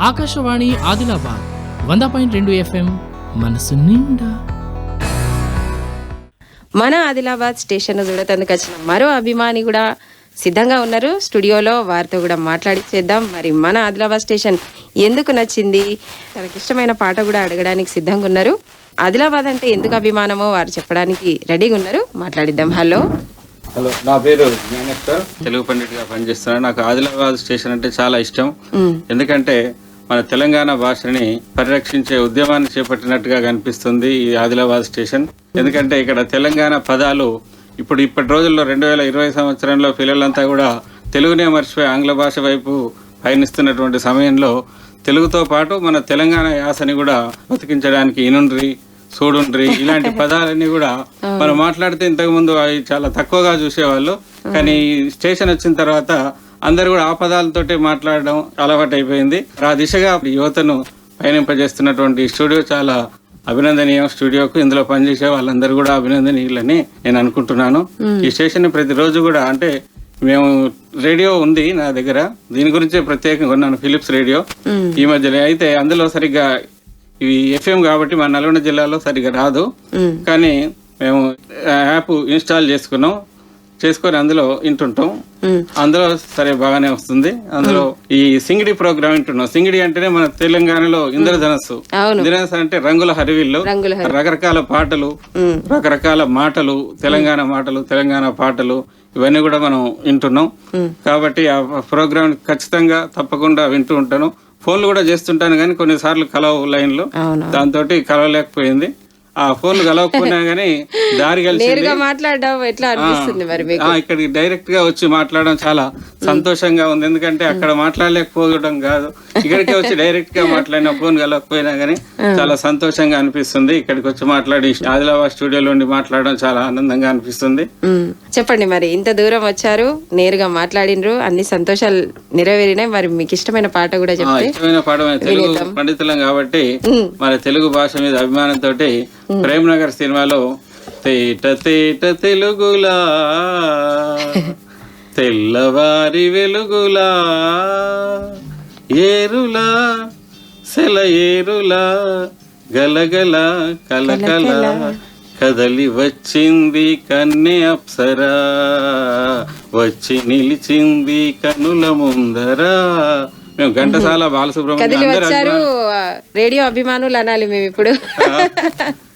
ఆకాశవాణి ఆదిలాబాద్ వంద పాయింట్ రెండు ఎఫ్ఎం మనసు నిండా. మన ఆదిలాబాద్ స్టేషన్ చూడటానికి వచ్చిన మరో అభిమాని కూడా సిద్ధంగా ఉన్నారు. స్టూడియోలో వారితో కూడా మాట్లాడి చేద్దాం. మరి మన ఆదిలాబాద్ స్టేషన్ ఎందుకు నచ్చింది? తనకి ఇష్టమైన పాట కూడా అడగడానికి సిద్ధంగా ఉన్నారు. ఆదిలాబాద్ అంటే ఎందుకు అభిమానమో వారు చెప్పడానికి రెడీగా ఉన్నారు. మాట్లాడిద్దాం. హలో హలో నా పేరు జ్ఞానేశ్వర్. తెలుగు పండిట్గా పనిచేస్తున్నాను. నాకు ఆదిలాబాద్ స్టేషన్ అంటే చాలా ఇష్టం. ఎందుకంటే మన తెలంగాణ భాషని పరిరక్షించే ఉద్యమాన్ని చేపట్టినట్టుగా కనిపిస్తుంది ఈ ఆదిలాబాద్ స్టేషన్. ఎందుకంటే ఇక్కడ తెలంగాణ పదాలు ఇప్పుడు ఇప్పటి రోజుల్లో రెండు వేల ఇరవై సంవత్సరంలో పిల్లలంతా కూడా తెలుగునే మర్చిపోయి ఆంగ్ల భాష వైపు పయనిస్తున్నటువంటి సమయంలో తెలుగుతో పాటు మన తెలంగాణ యాసని కూడా బతికించడానికి ఇనుండ్రి చూడుండ్రి ఇలాంటి పదాలన్నీ కూడా మనం మాట్లాడితే ఇంతకుముందు అవి చాలా తక్కువగా చూసేవాళ్ళు. కానీ స్టేషన్ వచ్చిన తర్వాత అందరు కూడా ఆ పదాలతోటే మాట్లాడడం అలవాటు అయిపోయింది ఆ దిశగా యువతను పయనింపజేస్తున్నటువంటి స్టూడియో చాలా అభినందనీయం. స్టూడియోకు ఇందులో పనిచేసే వాళ్ళందరూ కూడా అభినందనీయులని నేను అనుకుంటున్నాను. ఈ స్టేషన్ ప్రతిరోజు కూడా అంటే మేము రేడియో ఉంది నా దగ్గర. దీని గురించే ప్రత్యేకంగా ఉన్నాను ఫిలిప్స్ రేడియో. ఈ మధ్యలో అయితే అందులో సరిగ్గా ఇవి ఎఫ్ఎం కాబట్టి మన నల్గొండ జిల్లాలో సరిగ్గా రాదు. కానీ మేము యాప్ ఇన్స్టాల్ చేసుకున్నాం. చేసుకొని అందులో వింటుంటాం. అందులో సరే బాగానే వస్తుంది. అందులో ఈ సింగిడి ప్రోగ్రామ్ వింటున్నాం. సింగిడి అంటేనే మన తెలంగాణలో ఇంద్రధనస్సు. ఇంద్రధనస్సు అంటే రంగుల హరివిల్లు. రకరకాల పాటలు రకరకాల మాటలు తెలంగాణ మాటలు తెలంగాణ పాటలు ఇవన్నీ కూడా మనం వింటున్నాం. కాబట్టి ఆ ప్రోగ్రామ్ ఖచ్చితంగా తప్పకుండా వింటూ ఉంటాను. ఫోన్లు కూడా చేస్తుంటాను కానీ కొన్నిసార్లు కలవు లైన్లు. దాంతో కలవలేకపోయింది. ఆ ఫోన్లు కలవకపోయినా కానీ దారి కలిసి మాట్లాడడం ఎట్లా అనిపిస్తుంది మరి ఇక్కడికి డైరెక్ట్గా వచ్చి మాట్లాడడం చాలా సంతోషంగా ఉంది. ఎందుకంటే అక్కడ మాట్లాడలేకపోవడం కాదు. ఇక్కడికి వచ్చి డైరెక్ట్గా మాట్లాడిన ఫోన్ కలగకపోయినా గానీ చాలా సంతోషంగా అనిపిస్తుంది. ఇక్కడికి వచ్చి మాట్లాడి ఆదిలాబాద్ స్టూడియోలో ఉండి మాట్లాడడం చాలా ఆనందంగా అనిపిస్తుంది. చెప్పండి మరి ఇంత దూరం వచ్చారు నేరుగా మాట్లాడినరు అన్ని సంతోషాలు నెరవేరినాయి. మరి మీకు ఇష్టమైన పాట కూడా చెప్తే ఇష్టమైన పాఠం తెలుగు పండితులం కాబట్టి మరి తెలుగు భాష మీద అభిమానంతో ప్రేమ్ నగర్ సినిమాలో తేట తేట తెలుగులా తెల్లవారి వెలుగులా ఏరులా సెల ఏరులా గలగల కలకల కదలి వచ్చింది కన్నె అప్సరా వచ్చి నిలిచింది కనుల ముందరా. మేము ఘంటసాల బాలసుబ్రహ్మణ్యం రేడియో అభిమానులు అనాలి మేము ఇప్పుడు.